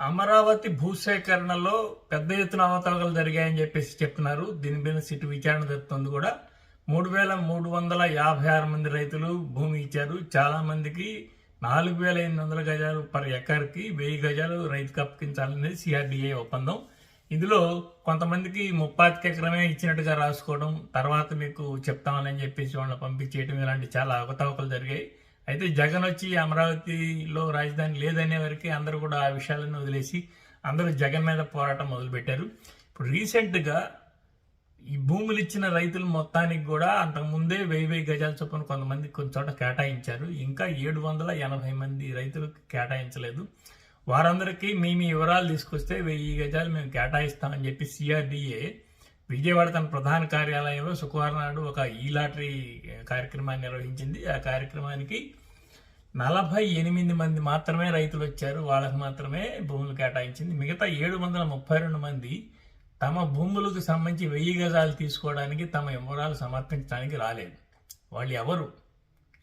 అమరావతి భూసేకరణలో పెద్ద ఎత్తున అవతవకలు జరిగాయని చెప్పేసి చెప్తున్నారు. దీని మీద సిట్టు విచారణ జరుగుతుంది కూడా. మూడు వేల మూడు వందల యాభై ఆరు మంది రైతులు భూమి ఇచ్చారు. చాలా మందికి నాలుగు వేల ఎనిమిది వందల గజాలు పర్ ఎకర్కి వెయ్యి గజాలు రైతుకు అప్పగించాలనేది సిఆర్డిఏ ఒప్పందం. ఇందులో కొంతమందికి ముప్పాతికి ఎకరమే ఇచ్చినట్టుగా రాసుకోవడం తర్వాత మీకు చెప్తామని చెప్పేసి వాళ్ళని పంపించేయడం ఇలాంటి చాలా అవకతవకలు జరిగాయి. అయితే జగన్ వచ్చి అమరావతిలో రాజధాని లేదనే వరకు అందరూ కూడా ఆ విషయాలను వదిలేసి అందరూ జగన్ మీద పోరాటం మొదలుపెట్టారు. ఇప్పుడు రీసెంట్గా ఈ భూములు ఇచ్చిన రైతులు మొత్తానికి కూడా అంతకుముందే వెయ్యి వెయ్యి గజాల చొప్పున కొంతమంది కొన్ని చోట కేటాయించారు. ఇంకా ఏడు వందల ఎనభై మంది రైతులకు కేటాయించలేదు. వారందరికీ మీ మీ వివరాలు తీసుకొస్తే వెయ్యి గజాలు మేము కేటాయిస్తామని చెప్పి సిఆర్డిఏ విజయవాడ తన ప్రధాన కార్యాలయంలో శుక్రవారం నాడు ఒక ఈ లాటరీ కార్యక్రమాన్ని నిర్వహించింది. ఆ కార్యక్రమానికి నలభై ఎనిమిది మంది మాత్రమే రైతులు వచ్చారు. వాళ్ళకి మాత్రమే భూములు కేటాయించింది. మిగతా ఏడు వందల ముప్పై రెండు మంది తమ భూములకు సంబంధించి వెయ్యి గజాలు తీసుకోవడానికి తమ వివరాలు సమర్పించడానికి రాలేదు. వాళ్ళు ఎవరు?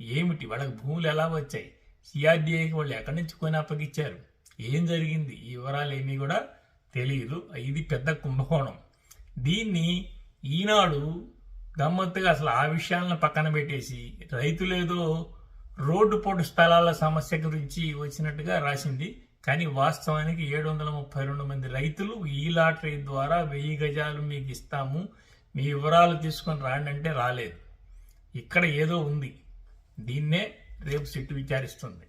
ఏమిటి? వాళ్ళకి భూములు ఎలా వచ్చాయి? సిఆర్డీఏకి వాళ్ళు ఎక్కడి నుంచి కొని అప్పగిచ్చారు? ఏం జరిగింది? ఈ వివరాలు ఏమీ కూడా తెలియదు. ఇది పెద్ద కుంభకోణం. దీన్ని ఈనాడు గమ్మత్తుగా అసలు ఆ విషయాలను పక్కన పెట్టేసి రైతులేదో రోడ్డు పోటు స్థలాల సమస్య గురించి వచ్చినట్టుగా రాసింది. కానీ వాస్తవానికి ఏడు వందల ముప్పై రెండు మంది రైతులు ఈ లాటరీ ద్వారా వెయ్యి గజాలు మీకు ఇస్తాము. మీ వివరాలు తీసుకొని రాండి అంటే రాలేదు. ఇక్కడ ఏదో ఉంది. దీన్నే రేపు సిట్టు విచారిస్తుంది.